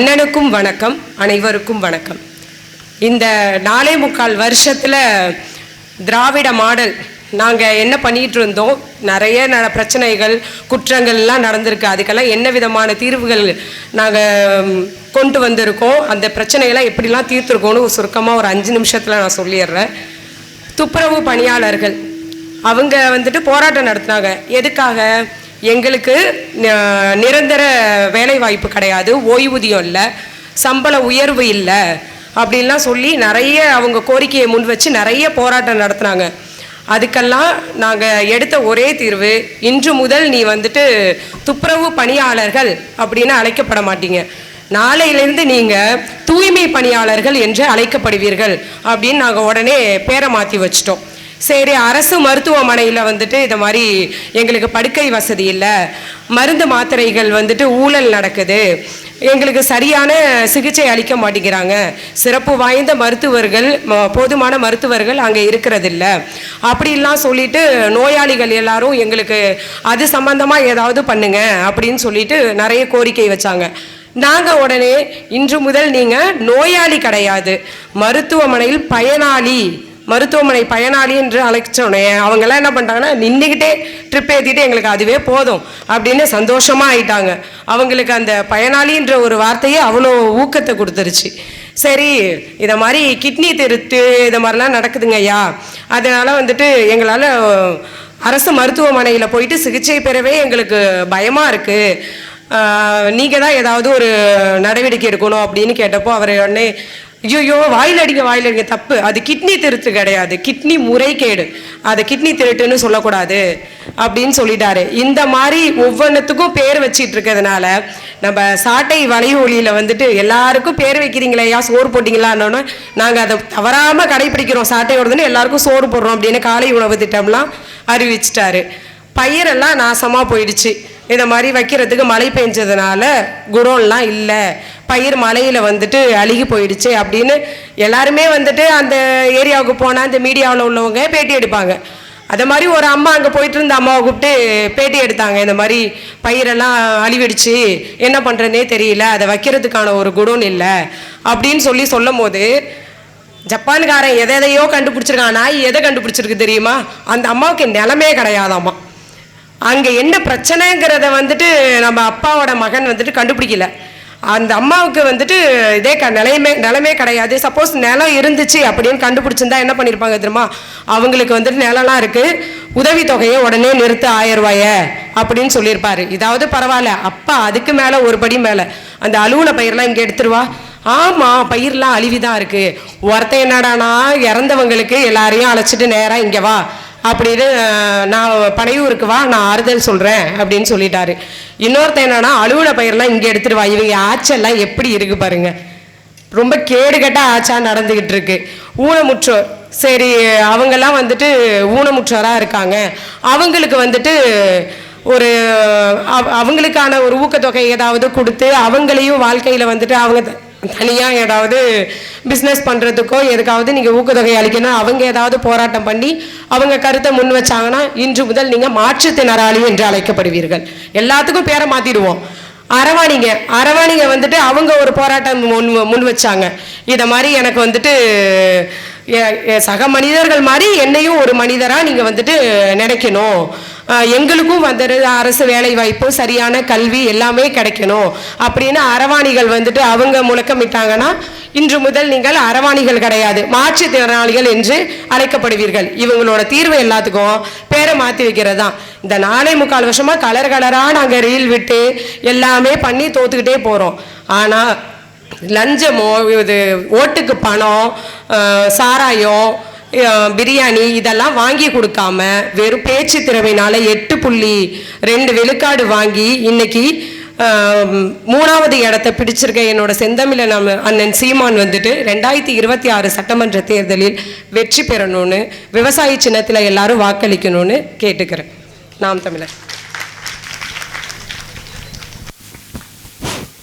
அண்ணனுக்கும் வணக்கம் அனைவருக்கும் வணக்கம். இந்த நாலே முக்கால் வருஷத்தில் திராவிட மாடல் நாங்கள் என்ன பண்ணிகிட்டு இருந்தோம்? நிறைய ந பிரச்சனைகள் குற்றங்கள்லாம் நடந்திருக்கு. அதுக்கெல்லாம் என்ன விதமான தீர்வுகள் நாங்கள் கொண்டு வந்திருக்கோம்? அந்த பிரச்சனையெல்லாம் எப்படிலாம் தீர்த்துருக்கோன்னு சுருக்கமாக ஒரு அஞ்சு நிமிஷத்தில் நான் சொல்லிடுறேன். துப்புரவு பணியாளர்கள் அவங்க வந்துட்டு போராட்டம் நடத்தினாங்க. எதுக்காக? எங்களுக்கு நிரந்தர வேலை வாய்ப்பு கிடையாது ஓய்வூதியம் இல்லை சம்பள உயர்வு இல்லை அப்படின்லாம் சொல்லி நிறைய அவங்க கோரிக்கையை முன் வச்சு நிறைய போராட்டம் நடத்தினாங்க. அதுக்கெல்லாம் நாங்கள் எடுத்த ஒரே தீர்வு இன்று முதல் நீ வந்துட்டு துப்புரவு பணியாளர்கள் அப்படின்னு அழைக்கப்பட மாட்டீங்க. நாளையிலேருந்து நீங்கள் தூய்மை பணியாளர்கள் என்று அழைக்கப்படுவீர்கள் அப்படின்னு நாங்கள் உடனே பேரை மாற்றி வச்சிட்டோம். சரி அரசு மருத்துவமனையில் வந்துட்டு இது மாதிரி எங்களுக்கு படுக்கை வசதி இல்லை. மருந்து மாத்திரைகள் வந்துட்டு ஊழல் நடக்குது. எங்களுக்கு சரியான சிகிச்சை அளிக்க மாட்டேங்கிறாங்க. சிறப்பு வாய்ந்த மருத்துவர்கள் ம- போதுமான மருத்துவர்கள் அங்கே இருக்கிறதில்ல. அப்படிலாம் சொல்லிட்டு நோயாளிகள் எல்லாரும் எங்களுக்கு அது சம்பந்தமாக ஏதாவது பண்ணுங்க அப்படின்னு சொல்லிட்டு நிறைய கோரிக்கை வச்சாங்க. நாங்கள் உடனே இன்று முதல் நீங்கள் நோயாளி கிடையாது. மருத்துவமனையில் பயனாளி மருத்துவமனை பயனாளி என்று அழைச்சோடனே அவங்கெல்லாம் என்ன பண்ணிட்டாங்கன்னா நின்றுக்கிட்டே ட்ரிப் ஏற்றிட்டு எங்களுக்கு அதுவே போதும் அப்படின்னு சந்தோஷமாக ஆயிட்டாங்க. அவங்களுக்கு அந்த பயனாளின்ற ஒரு வார்த்தையே அவ்வளோ ஊக்கத்தை கொடுத்துருச்சு. சரி இதை மாதிரி கிட்னி திருத்து இதை மாதிரிலாம் நடக்குதுங்க ஐயா. அதனால் வந்துட்டு எங்களால் அரசு மருத்துவமனையில் போயிட்டு சிகிச்சை பெறவே எங்களுக்கு பயமாக இருக்குது நீங்கள் தான் ஏதாவது ஒரு நடவடிக்கை எடுக்கணும் அப்படின்னு கேட்டப்போ அவர் உடனே ஐயோ வாயில் அடிங்க வாயில் அடிங்க தப்பு. அது கிட்னி திருட்டு கிடையாது. கிட்னி முறைகேடு. அது கிட்னி திருட்டுன்னு சொல்லக்கூடாது அப்படின்னு சொல்லிட்டாரு. இந்த மாதிரி ஒவ்வொன்றுத்துக்கும் பேர் வச்சிட்டு இருக்கிறதுனால நம்ம சாட்டை வலையொலியில் வந்துட்டு எல்லாருக்கும் பேர் வைக்கிறீங்களே ஐயா சோறு போட்டிங்களான்னு நாங்கள் அதை தவறாமல் கடைபிடிக்கிறோம் சாட்டையோடதுன்னு எல்லாருக்கும் சோறு போடுறோம் அப்படின்னு காலை உணவு திட்டம்லாம் அறிவிச்சிட்டாரு. பயிரெல்லாம் நாசமாக போயிடுச்சு. இந்த மாதிரி வைக்கிறதுக்கு மழை பெஞ்சதுனால குடோன்லாம் இல்லை. பயிர் மழையில் வந்துட்டு அழுகி போயிடுச்சு அப்படின்னு எல்லாருமே வந்துட்டு அந்த ஏரியாவுக்கு போனால் அந்த மீடியாவில் உள்ளவங்க பேட்டி எடுப்பாங்க. அதை மாதிரி ஒரு அம்மா அங்கே போயிட்டு இருந்த அம்மாவை கூப்பிட்டு பேட்டி எடுத்தாங்க. இந்த மாதிரி பயிரெல்லாம் அழிவிடுச்சு. என்ன பண்ணுறதுனே தெரியல. அதை வைக்கிறதுக்கான ஒரு குடோன் இல்லை. அப்படின்னு சொல்லி சொல்லும் போது ஜப்பான்காரன் எதை எதையோ கண்டுபிடிச்சிருக்கான். நாய் எதை கண்டுபிடிச்சிருக்கு தெரியுமா? அந்த அம்மாவுக்கு நிலமே கிடையாதாம்மா அங்கே என்ன பிரச்சனைங்கிறத வந்துட்டு நம்ம அப்பாவோட மகன் வந்துட்டு கண்டுபிடிக்கல. அந்த அம்மாவுக்கு வந்துட்டு இதே க நிலையமே நிலமே கிடையாது. சப்போஸ் நிலம் இருந்துச்சு அப்படின்னு கண்டுபிடிச்சிருந்தா என்ன பண்ணியிருப்பாங்க தெரியுமா? அவங்களுக்கு வந்துட்டு நிலம்லாம் இருக்குது உதவித்தொகையை உடனே நிறுத்து ஆயிரம் அப்படின்னு சொல்லியிருப்பாரு. இதாவது பரவாயில்ல. அப்பா அதுக்கு மேலே ஒரு படி மேலே. அந்த அலுவல பயிரெலாம் இங்கே எடுத்துருவா ஆமாம் பயிரெலாம் அழிவி தான் இருக்குது ஒருத்தன் என்னடானா இறந்தவங்களுக்கு எல்லாரையும் அழைச்சிட்டு நேராக இங்கே வா. அப்படின்னு நான் பனையூருக்கு வா நான் ஆறுதல் சொல்கிறேன் அப்படின்னு சொல்லிட்டாரு. இன்னொருத்தன் என்னன்னா அலுவல பயிரெலாம் இங்கே எடுத்துகிட்டு வா இவங்க ஆச்செல்லாம் எப்படி இருக்கு பாருங்க. ரொம்ப கேடுகட்ட ஆச்சா நடந்துக்கிட்டு இருக்கு. ஊனமுற்றோர் சரி அவங்கெல்லாம் வந்துட்டு ஊனமுற்றோராக இருக்காங்க. அவங்களுக்கு வந்துட்டு ஒரு அவ- அவங்களுக்கான ஒரு ஊக்கத்தொகை ஏதாவது கொடுத்து அவங்களையும் வாழ்க்கையில் வந்துட்டு அவங்க தனியாக ஏதாவது பிஸ்னஸ் பண்ணுறதுக்கோ எதுக்காவது நீங்கள் ஊக்கத்தொகை அளிக்கணும் அவங்க ஏதாவது போராட்டம் பண்ணி அவங்க கருத்தை முன் வச்சாங்கன்னா இன்று முதல் நீங்கள் மாற்றுத்திறனாளி என்று அழைக்கப்படுவீர்கள். எல்லாத்துக்கும் பேரை மாற்றிடுவோம் அரவாணிங்க. அரவாணிங்க வந்துட்டு அவங்க ஒரு போராட்டம் முன் முன் வச்சாங்க. இதை மாதிரி எனக்கு வந்துட்டு சக மனிதர்கள் மாதிரி என்னையும் ஒரு மனிதராக நீங்கள் வந்துட்டு நினைக்கணும். எங்களுக்கும் வந்துடுது அரசு வேலை வாய்ப்பு சரியான கல்வி எல்லாமே கிடைக்கணும். அப்படின்னு அரவாணிகள் வந்துட்டு அவங்க முழக்கமிட்டாங்கன்னா இன்று முதல் நீங்கள் அரவாணிகள் கிடையாது. மாற்றுத்திறனாளிகள் என்று அழைக்கப்படுவீர்கள். இவங்களோட தீர்வு எல்லாத்துக்கும் பேரை மாற்றி வைக்கிறது தான் இந்த நாலே முக்கால் வருஷமாக கலர் கலராக நாங்கள் ரீல் விட்டு எல்லாமே பண்ணி தோத்துக்கிட்டே போகிறோம் ஆனால் லஞ்சமோ இது ஓட்டுக்கு பணம் சாராயம் பிரியாணி இதெல்லாம் வாங்கி கொடுக்காம வெறும் பேச்சு திறமையினால எட்டு புள்ளி ரெண்டு விழுக்காடு வாங்கி இன்னைக்கு மூணாவது இடத்தை பிடிச்சிருக்க என்னோட செந்தமிழன் நம்ம அண்ணன் சீமான் வந்துட்டு ரெண்டாயிரத்தி இருபத்தி ஆறு சட்டமன்ற தேர்தலில் வெற்றி பெறணும்னு விவசாய சின்னத்தில் எல்லாரும் வாக்களிக்கணும்னு கேட்டுக்கிறேன். நாம் தமிழர்.